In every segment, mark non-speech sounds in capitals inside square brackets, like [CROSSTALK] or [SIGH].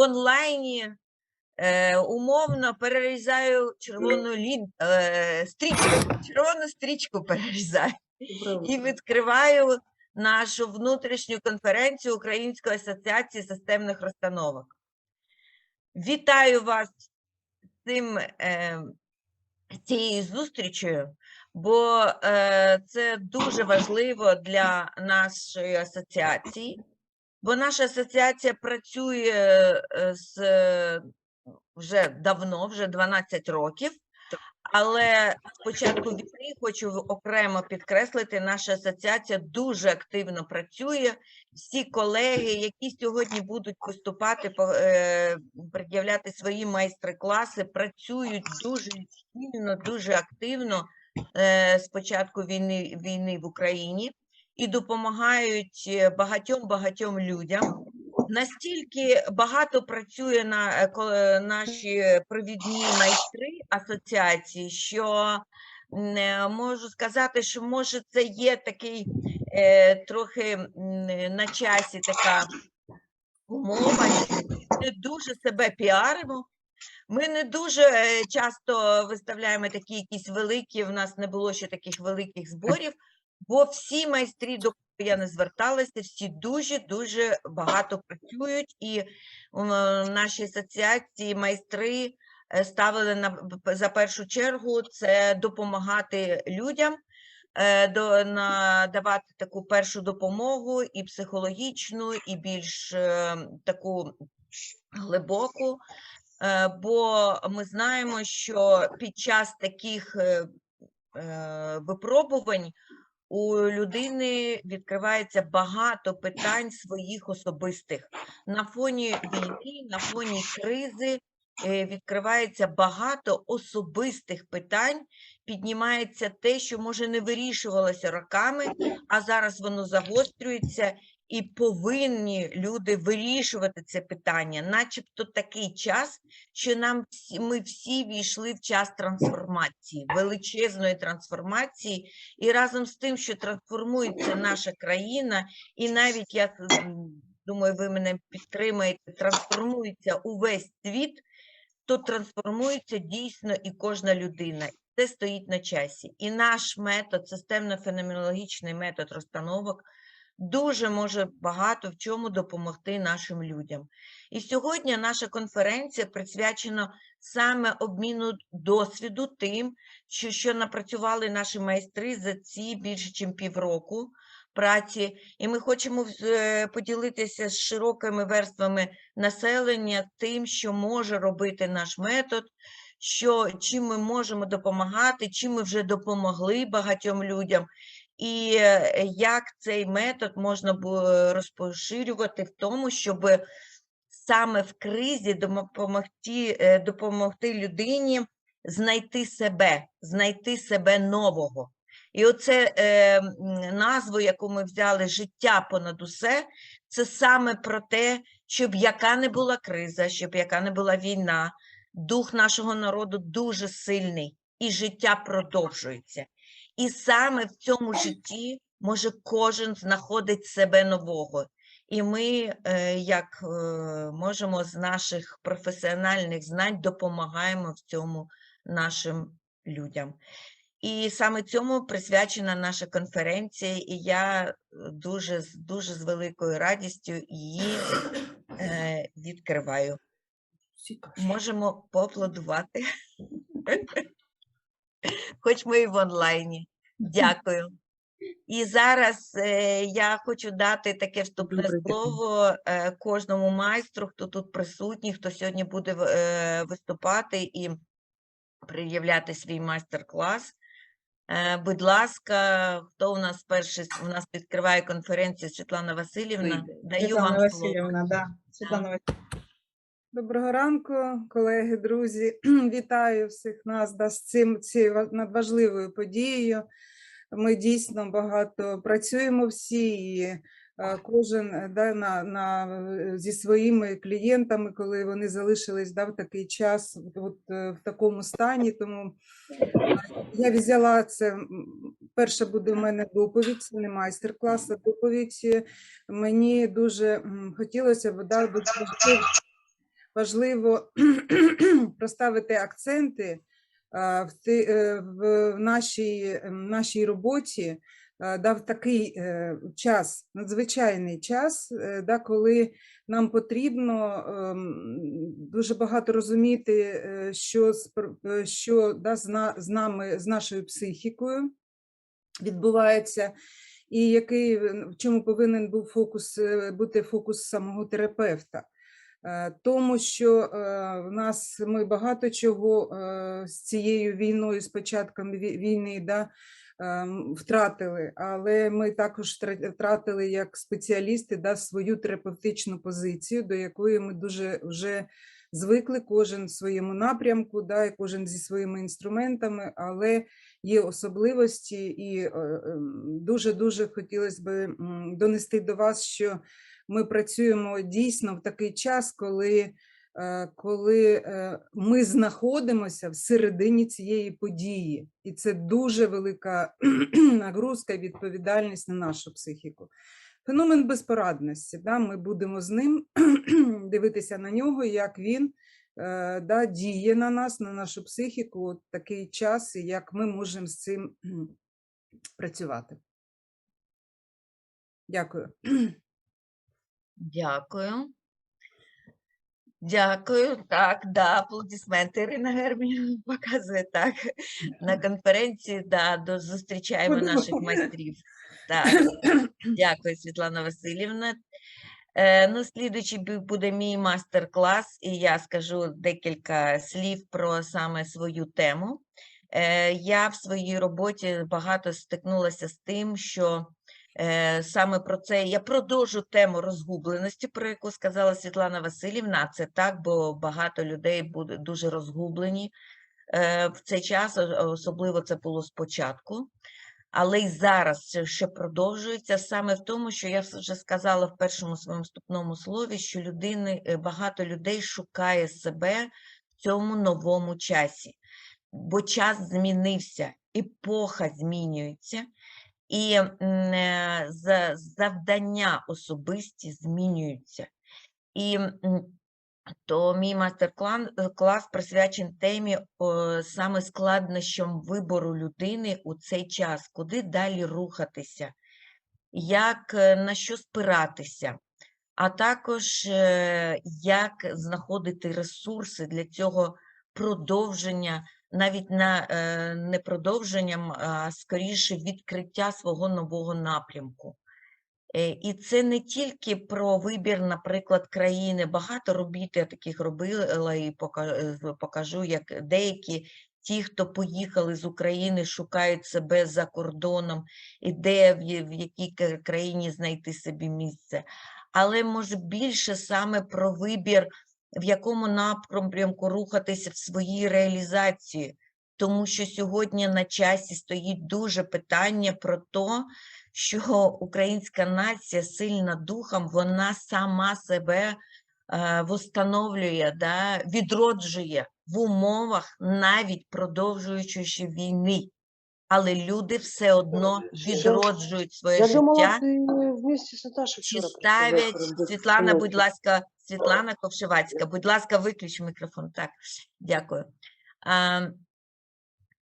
В онлайні е, умовно перерізаю червону лін, е, стрічку, червону стрічку перерізаю і відкриваю нашу внутрішню конференцію Української асоціації системних розстановок. Вітаю вас цим, е, цією зустрічею, бо е, це дуже важливо для нашої асоціації, бо наша асоціація працює е, з вже давно, вже 12 років. Але з початку війни хочу окремо підкреслити, наша асоціація дуже активно працює. Всі колеги, які сьогодні будуть виступати, е, пред'являти свої майстер-класи, працюють дуже спільно, дуже активно е, з початку війни, війни в Україні і допомагають е, багатьом-багатьом людям. Настільки багато працює на е, наші провідні майстри асоціації, що е, можу сказати, що може це є такий е, трохи на часі така умова. Ми дуже себе піаримо. Ми не дуже часто виставляємо такі якісь великі. В нас не було ще таких великих зборів, бо всі майстрі, до кого я не зверталася, всі дуже дуже багато працюють, і в нашій асоціації майстри е, ставили на за першу чергу це допомагати людям. е, До, надавати таку першу допомогу і психологічну, і більш е, таку глибоку, е, бо ми знаємо, що під час таких е, е, випробувань у людини відкривається багато питань своїх особистих. На фоні війни, на фоні кризи е, відкривається багато особистих питань, піднімається те, що може не вирішувалося роками, а зараз воно загострюється, і повинні люди вирішувати це питання, начебто такий час, що нам всі, ми всі війшли в час трансформації, величезної трансформації, і разом з тим, що трансформується наша країна, і навіть я думаю, ви мене підтримаєте, трансформується увесь світ, то трансформується дійсно і кожна людина. Це стоїть на часі. І наш метод, системно-феноменологічний метод розстановок, дуже може багато в чому допомогти нашим людям. І сьогодні наша конференція присвячена саме обміну досвіду тим, що, що напрацювали наші майстри за ці більше, ніж півроку праці. І ми хочемо е, поділитися з широкими верствами населення тим, що може робити наш метод, що, чим ми можемо допомагати, чим ми вже допомогли багатьом людям, і е, як цей метод можна було розпоширювати в тому, щоб саме в кризі допомогти, е, допомогти людині знайти себе, знайти себе нового. І оце е, назву, яку ми взяли життя понад усе, це саме про те, щоб яка не була криза, щоб яка не була війна, дух нашого народу дуже сильний, і життя продовжується. І саме в цьому житті може кожен знаходить себе нового. І ми, е, як е, можемо з наших професіональних знань, допомагаємо в цьому нашим людям. І саме цьому присвячена наша конференція, і я е, дуже, дуже з великою радістю її е, відкриваю. Можемо поаплодувати, [LAUGHS] хоч ми і в онлайні. Дякую. І зараз е, я хочу дати таке вступне слово е, кожному майстру, хто тут присутній, хто сьогодні буде е, виступати і пред'являти свій майстер-клас. Е, Будь ласка, хто у нас перший? У нас відкриває конференцію Світлана Васильівна. Даю Світлана вам слово. Васильівна, да. Світлана Васильівна. Доброго ранку, колеги, друзі. [CLEARS THROAT] Вітаю всіх нас да, з цим цією надважливою подією. Ми дійсно багато працюємо всі, і е, кожен е, да, на, на, зі своїми клієнтами, коли вони залишились да, в такий час, от, е, в такому стані. Тому я взяла це Перша буде в мене доповідь, це не майстер-клас, а доповідь. Мені дуже хотілося б да, важливо- [CLEARS THROAT] проставити акценти в, ти- е, в нашій, нашій роботі е, дав такий е, час, надзвичайний час, е, да, коли нам потрібно ем, дуже багато розуміти, е, що, е, що да, з, нами, з нашою психікою відбувається, і який е, в чому повинен був фокус е, бути фокус самого терапевта. Е, Тому що е, в нас ми багато чого е, з цією війною, з початком війни, да, ем, втратили, але ми також втратили як спеціалісти да, свою терапевтичну позицію, до якої ми дуже вже звикли, кожен в своєму напрямку, да, і кожен зі своїми інструментами, але є особливості, і ем, дуже-дуже хотілося б донести до вас, що ми працюємо дійсно в такий час, коли, е, коли е, ми знаходимося всередині цієї події, і це дуже велика [CLEARS THROAT] нагрузка і відповідальність на нашу психіку. Феномен безпорадності. Да, ми будемо з ним [CLEARS THROAT] дивитися на нього, як він е, да, діє на нас, на нашу психіку от такий час, і як ми можемо з цим працювати. Дякую. [CLEARS THROAT] Дякую. Дякую. Так, да, аплодисменти. Ірина Германівна [LAUGHS] показує так. На конференції, да, до, зустрічаємо наших майстрів. Так, [COUGHS] дякую, Світлана Васильівна. Е, ну, слідуючий буде мій мастер-клас, і я скажу декілька слів про саме свою тему. Е, я в своїй роботі багато стикнулася з тим, що саме про це я продовжу тему розгубленості, про яку сказала Світлана Васильівна. Це так, бо багато людей буде дуже розгублені е, в цей час, особливо це було спочатку. Але й зараз це ще продовжується саме в тому, що я вже сказала в першому своєму вступному слові, що людини, е, багато людей шукає себе в цьому новому часі, бо час змінився, епоха змінюється, і е, за- завдання особисті змінюються. І то мій мастер-клас клас присвячений темі саме складнощам вибору людини у цей час, куди далі рухатися, як е, на що спиратися, а також е, як знаходити ресурси для цього продовження, навіть на е, не продовженням, а скоріше відкриття свого нового напрямку. Е, І це не тільки про вибір, наприклад, країни. Багато робіт я таких робила і е, покажу, як деякі ті, хто поїхали з України, шукають себе за кордоном, і де в, якій країні знайти собі місце. Але може більше саме про вибір, в якому напрямку рухатися в своїй реалізації. Тому що сьогодні на часі стоїть дуже питання про те, що українська нація сильна духом, вона сама себе е, восстановлює, да, відроджує в умовах навіть продовжуючої війни. Але люди все одно відроджують своє Я життя. думала, ты вместе с Наташей Чи вчера ставлять Світлана, будь ласка, Світлана Ковшевацька, будь ласка, виключ мікрофон. Так, дякую. А,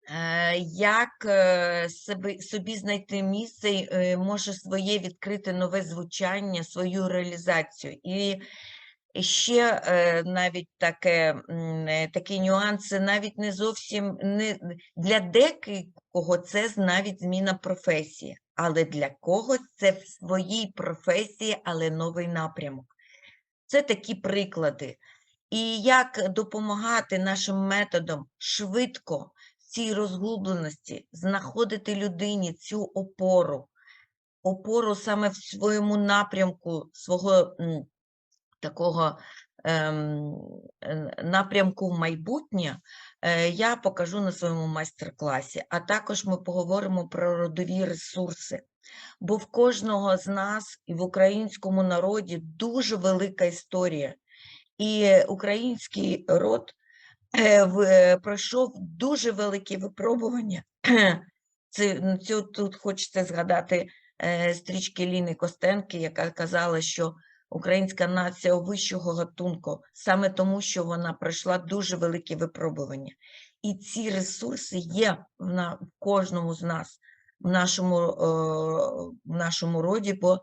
е, як е, собі, собі знайти місце, е, може своє відкрити нове звучання, свою реалізацію. І і ще е, навіть таке, е, такі нюанси, навіть не зовсім не для декого це навіть зміна професії, але для когось це в своїй професії, але новий напрямок. Це такі приклади. І як допомагати нашим методом швидко в цій розгубленості знаходити людині цю опору, опору саме в своєму напрямку свого такого ем, напрямку в майбутнє, е, я покажу на своєму майстер-класі. А також ми поговоримо про родові ресурси. Бо в кожного з нас і в українському народі дуже велика історія. І український род е, е, пройшов дуже великі випробування [CLEARS THROAT] Це, цю, тут хочеться згадати е, стрічки Ліни Костенки, яка казала, що українська нація вищого гатунку саме тому, що вона пройшла дуже великі випробування. І ці ресурси є в, кожному з нас, в нашому, е, в нашому роді, бо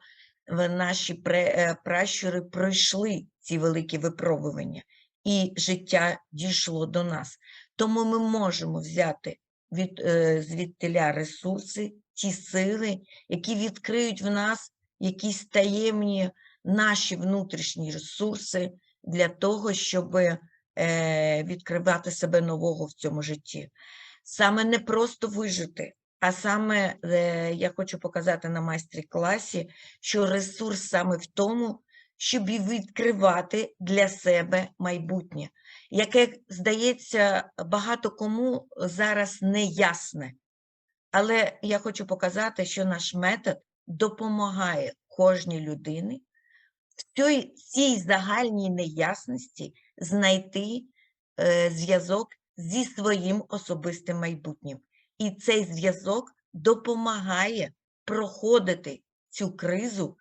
наші е, пращури пройшли ці великі випробування, і життя дійшло до нас. Тому ми можемо взяти від, е, звідтиля ресурси, ті сили, які відкриють в нас якісь таємні наші внутрішні ресурси для того, щоб е, відкривати себе нового в цьому житті. Саме не просто вижити, а саме е, я хочу показати на майстер-класі, що ресурс саме в тому, щоб відкривати для себе майбутнє, яке, здається, багато кому зараз не ясне. Але я хочу показати, що наш метод допомагає кожній людині в цій, загальній неясності знайти е, зв'язок зі своїм особистим майбутнім. І цей зв'язок допомагає проходити цю кризу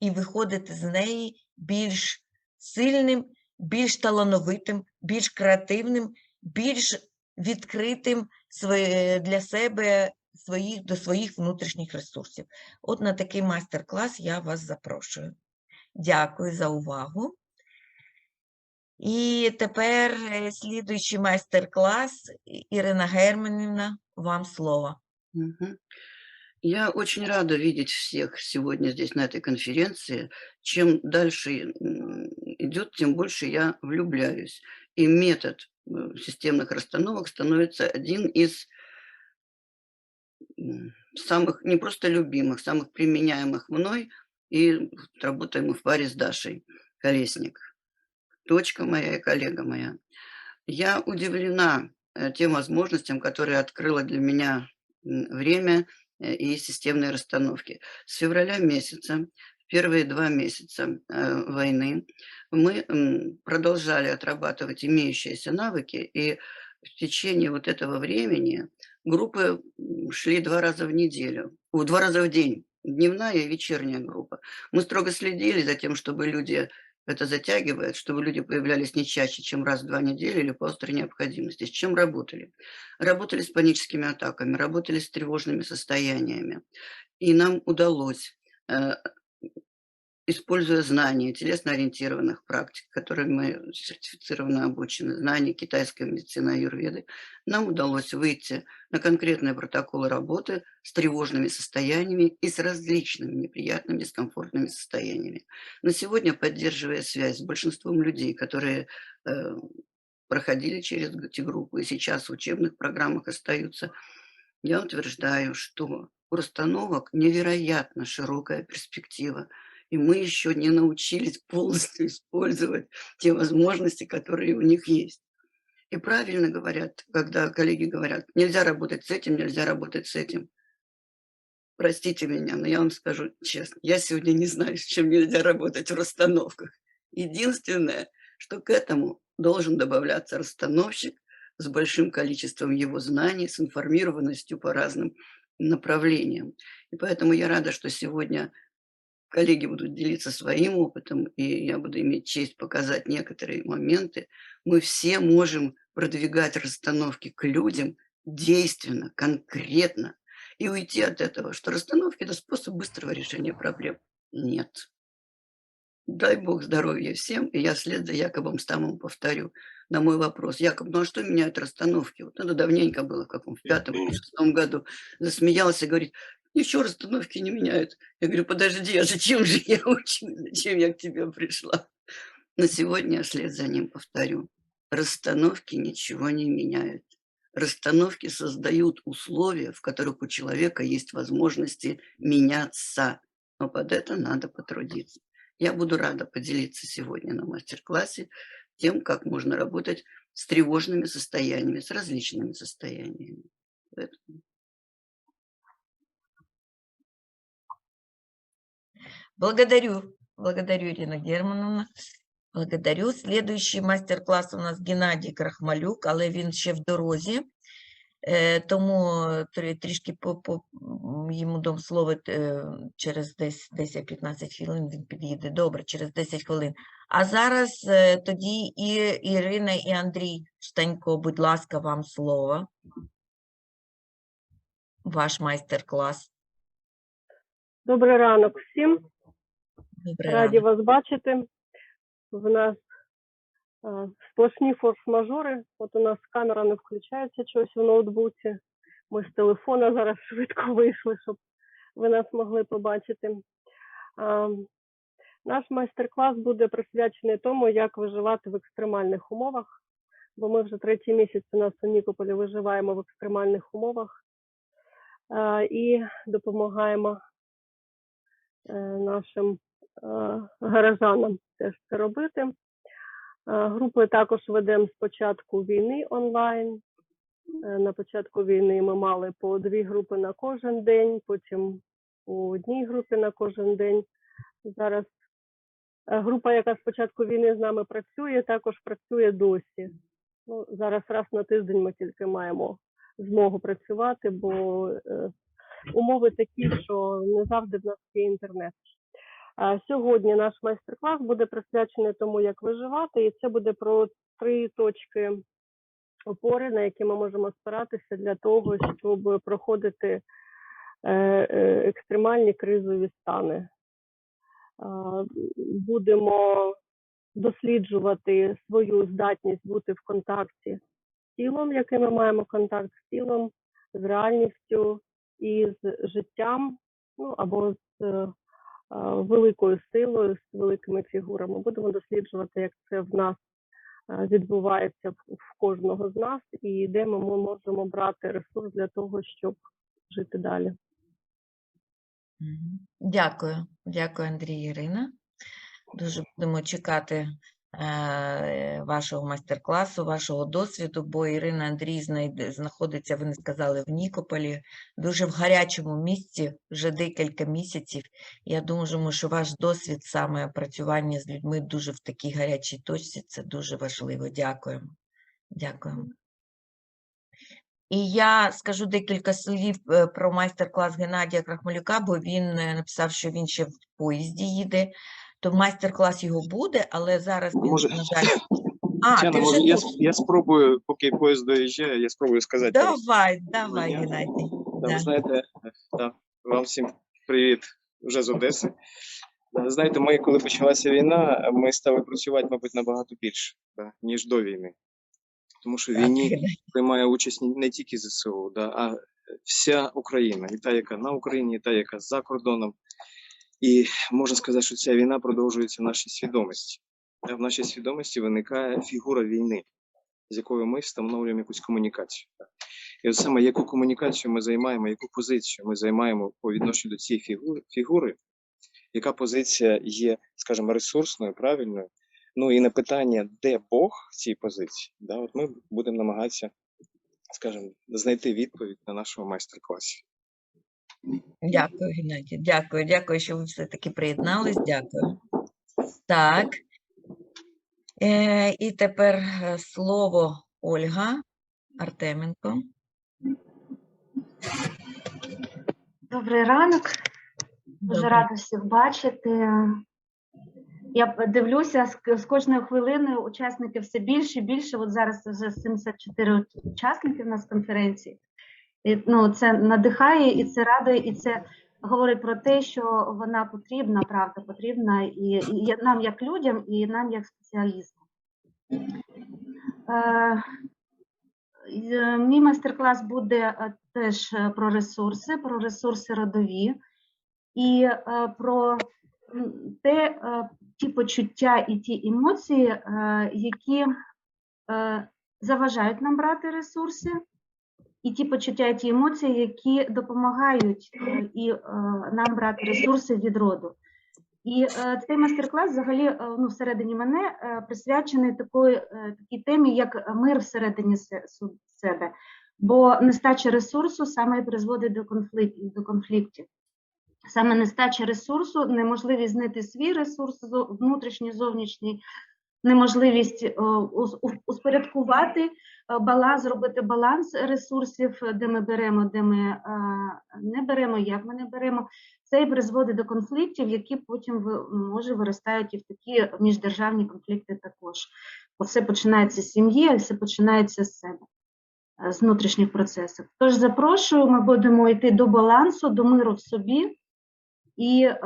і виходити з неї більш сильним, більш талановитим, більш креативним, більш відкритим для себе своїх, до своїх внутрішніх ресурсів. От на такий майстер-клас я вас запрошую. Дякую за увагу. І тепер е, слідуючий майстер-клас. І- Ірина Германівна, вам слово. Мгм. Я очень рада видеть всех сегодня здесь, на этой конференции. Чем дальше м, идет, тем больше я влюбляюсь. И метод э, системных расстановок становится один из м, самых, не просто любимых, самых применяемых мной. и работаем мы в паре с Дашей Колесник. Дочка моя и коллега моя. Я удивлена э, тем возможностям, которые открыло для меня время э, и системные расстановки. С февраля месяца, первые два месяца э, войны, мы продолжали отрабатывать имеющиеся навыки, и в течение вот этого времени группы шли два раза в неделю, два раза в день, дневная и вечерняя группа. Мы строго следили за тем, чтобы люди это затягивает, чтобы люди появлялись не чаще, чем раз в два недели или по острой необходимости. С чем работали? Работали с паническими атаками, работали с тревожными состояниями. И нам удалось, э, используя знания телесно-ориентированных практик, которыми мы сертифицированно обучены, знания китайской медицины аюрведы, нам удалось выйти на конкретные протоколы работы с тревожными состояниями и с различными неприятными, дискомфортными состояниями. На сегодня, поддерживая связь с большинством людей, которые э, проходили через эти группы и сейчас в учебных программах остаются, я утверждаю, что у расстановок невероятно широкая перспектива, и мы еще не научились [LAUGHS] полностью использовать те возможности, которые у них есть. И правильно говорят, когда коллеги говорят, нельзя работать с этим, нельзя работать с этим. Простите меня, но я вам скажу честно, я сегодня не знаю, с чем нельзя работать в расстановках. Единственное, что к этому должен добавляться расстановщик с большим количеством его знаний, с информированностью по разным направлениям. И поэтому я рада, что сегодня коллеги будут делиться своим опытом, и я буду иметь честь показать некоторые моменты. Мы все можем продвигать расстановки к людям действенно, конкретно, и уйти от этого, что расстановки – это способ быстрого решения проблем. Нет. Дай Бог здоровья всем, и я вслед за Якобом Стамом повторю на мой вопрос. Якоб, ну а что меняют расстановки? Вот это давненько было, в каком, в пятом, в шестом году. Засмеялся, говорит, ничего расстановки не меняют. Я говорю, подожди, а зачем же я учусь? Зачем я к тебе пришла? Но сегодня я вслед за ним повторю. Расстановки ничего не меняют. Расстановки создают условия, в которых у человека есть возможности меняться. Но под это надо потрудиться. Я буду рада поделиться сегодня на мастер-классе тем, как можно работать с тревожными состояниями, с различными состояниями. Поэтому Благодарю, благодарю, Ирина Германовна. Благодарю. Следующий майстер-клас у нас Геннадій Крахмалюк, але він ще в дорозі. Е, Тому трішки по, по, йому дам слово е, через десь 10-15 хвилин він під'їде. Добре, через 10 хвилин. А зараз е, тоді і Ірина, і Андрій Штанько, будь ласка, вам слово. Ваш майстер-клас. Добрий ранок всім. Добрий Раді вас бачити. В нас е, сплошні форс-мажори. От у нас камера не включається чогось в ноутбуці. Ми з телефона зараз [LAUGHS] швидко вийшли, щоб ви нас могли побачити. Е, наш майстер-клас буде присвячений тому, як виживати в екстремальних умовах. Бо ми вже третій місяць у нас у Нікополі виживаємо в екстремальних умовах е, і допомагаємо е, нашим гаражанам теж це робити. Е, Групи також ведемо з початку війни онлайн. Е, На початку війни ми мали по дві групи на кожен день, потім у одній групі на кожен день. Зараз е, група, яка з початку війни з нами працює, також працює досі. Ну, зараз раз на тиждень ми тільки маємо змогу працювати, бо е, умови такі, що не завжди в нас є інтернет. Сьогодні наш майстер-клас буде присвячений тому, як виживати, і це буде про три точки опори, на які ми можемо спиратися для того, щоб проходити е, е, екстремальні кризові стани. Будемо досліджувати свою здатність бути в контакті з тілом, яким ми маємо контакт з тілом, з реальністю і з життям, ну або з е, великою силою, з великими фігурами. Будемо досліджувати, як це в нас відбувається в, кожного з нас, і де ми можемо брати ресурс для того, щоб жити далі. Дякую, дякую, Андрій Ірина. Дуже будемо чекати е, вашого майстер-класу, вашого досвіду, бо Ірина Андрій знаходиться, ви не сказали, в Нікополі, дуже в гарячому місці вже декілька місяців. Я думаю, що ваш досвід саме працювання з людьми дуже в такій гарячій точці, це дуже важливо. Дякуємо. Дякуємо. І я скажу декілька слів е, про майстер-клас Геннадія Крахмалюка, бо він е, написав, що він ще в поїзді їде. То майстер-клас його буде, але зараз він, Може- на жаль. А, Тетяна, ти вже може, я, тут. я спробую, поки поїзд доїжджає, я спробую сказати. Давай, давай, я- Геннадій. Да, Да. Ви знаєте, да, вам всім привіт вже з Одеси. Да, знаєте, ми, коли почалася війна, ми стали працювати, мабуть, набагато більше, да, ніж до війни. Тому що в війні приймає участь не- не тільки ЗСУ, да, а вся Україна, і та, яка на Україні, і та, яка за кордоном. І можна сказати, що ця війна продовжується в нашій свідомості. В нашій свідомості виникає фігура війни, з якою ми встановлюємо якусь комунікацію. І от саме яку комунікацію ми займаємо, яку позицію ми займаємо по відношенню до цієї фігури, фігури, яка позиція є, скажімо, ресурсною, правильною. Ну і на питання, де Бог в цій позиції, да, от ми будемо намагатися, скажімо, знайти відповідь на нашому майстер-класі. Дякую, Геннадій. Дякую, дякую, що ви все-таки приєднались. Дякую. Так. Е, і тепер е, слово Ольга Артеменко. Добрий ранок, дуже рада всіх бачити. Я дивлюся, з кожною хвилиною учасників все більше і більше. От зараз вже 74 учасники в нас конференції. Ну, це надихає, і це радує, і це говорить про те, що вона потрібна, правда, потрібна і, і нам як людям, і нам як спеціалістам. Е, е, Мій майстер-клас буде е, теж е, про ресурси, про ресурси родові і е, про те, е, ті почуття і ті емоції, е, які е, заважають нам брати ресурси, і ті почуття і ті емоції, які допомагають е, і е, нам брати ресурси від роду. І е, цей майстер-клас взагалі ну, всередині мене присвячений такої, такій темі, як мир всередині себе. Бо нестача ресурсу саме і призводить до конфліктів. До конфліктів. Саме нестача ресурсу, неможливість знайти свій ресурс внутрішній, зовнішній, неможливість е, успорядкувати е, баланс, зробити баланс ресурсів, е, де ми беремо, де ми не беремо, як ми не беремо. Це і призводить до конфліктів, які потім може виростають і в такі міждержавні конфлікти також. Бо все починається з сім'ї, а все починається з себе, з внутрішніх процесів. Тож запрошую, ми будемо йти до балансу, до миру в собі і е,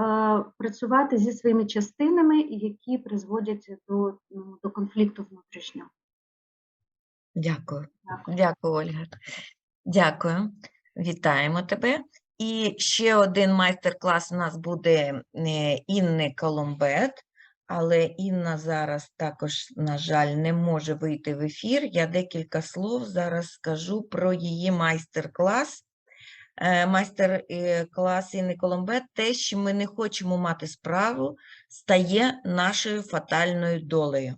працювати зі своїми частинами, які призводять до, ну, до конфлікту внутрішнього. Дякую. Дякую. Дякую, Ольга. Дякую. Вітаємо тебе. І ще один майстер-клас у нас буде е, Інни Коломбет, але Інна зараз також, на жаль, не може вийти в ефір. Я декілька слов зараз скажу про її майстер-клас. Е, Майстер-клас Інни Коломбет, те, що ми не хочемо мати справу, стає нашою фатальною долею.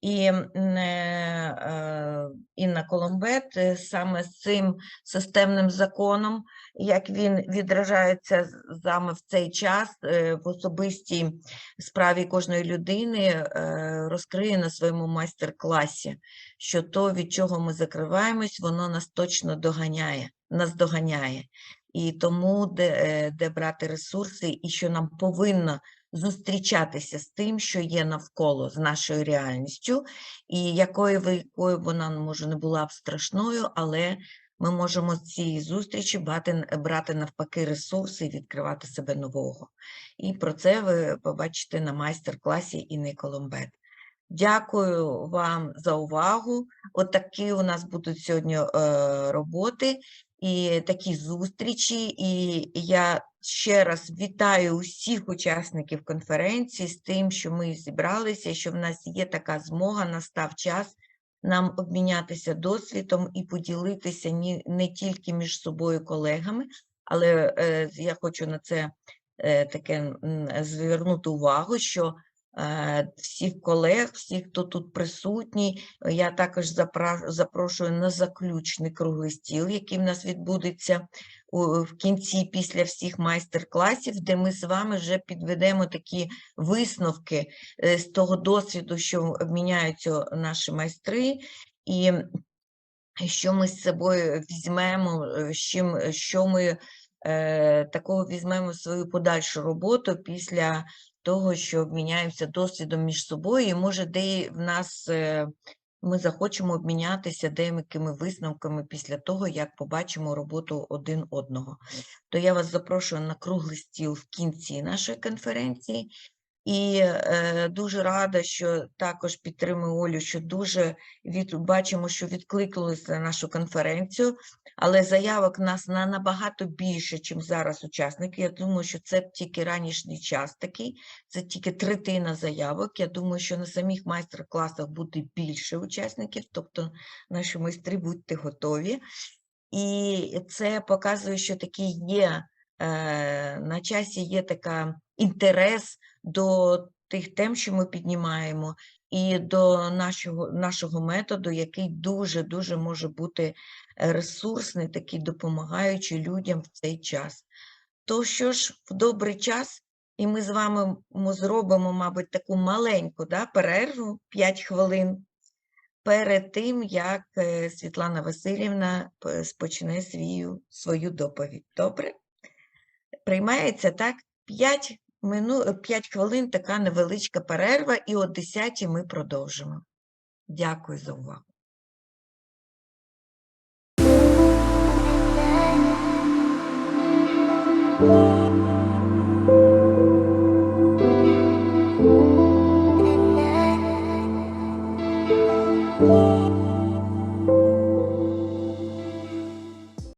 І е, е, Інна Коломбет е, саме з цим системним законом, як він відражається саме в цей час е, в особистій справі кожної людини, е, розкриє на своєму майстер-класі, що то, від чого ми закриваємось, воно нас точно доганяє, нас доганяє. І тому, де, е, де брати ресурси, і що нам повинно зустрічатися з тим, що є навколо, з нашою реальністю, і якою ви- якою вона може не була б страшною, але ми можемо з цієї зустрічі брати, брати навпаки ресурси і відкривати себе нового. І про це ви побачите на майстер-класі Інни Коломбет. Дякую вам за увагу. От у нас будуть сьогодні е, роботи і такі зустрічі. І я ще раз вітаю усіх учасників конференції з тим, що ми зібралися, що в нас є така змога, настав час нам обмінятися досвідом і поділитися не тільки між собою колегами, але е, я хочу на це е, таке звернути увагу, що всіх колег, всіх, хто тут присутній, е, я також запрошую на заключний круглий стіл, який в нас відбудеться в кінці після всіх майстер-класів, де ми з вами вже підведемо такі висновки е, з того досвіду, що обміняються наші майстри, і що ми з собою візьмемо, е, е, що ми е, такого візьмемо свою подальшу роботу після того, що обміняємося досвідом між собою, і може, де в нас е, ми захочемо обмінятися деякими висновками після того, як побачимо роботу один одного. То я вас запрошую на круглий стіл в кінці нашої конференції. І е, дуже рада, що також підтримую Олю, що дуже від, бачимо, що відкликнулися на нашу конференцію, але заявок нас на набагато більше, ніж зараз учасники. Я думаю, що це тільки ранішній час такий, це тільки третина заявок. Я думаю, що на самих майстер-класах буде більше учасників, тобто наші майстри будьте готові. І це показує, що такий є е, на часі є така інтерес до тих тем, що ми піднімаємо, і до нашого, нашого методу, який дуже-дуже може бути е, ресурсний, такий допомагаючий людям в цей час. То що ж, в добрий час, і ми з вами зробимо, мабуть, таку маленьку да, перерву 5 хвилин перед тим, як е, Світлана Васильівна спочне свою, свою доповідь. Добре? Приймається так 5, мину... 5 хвилин така невеличка перерва, і о 10 ми продовжимо. Дякую за увагу.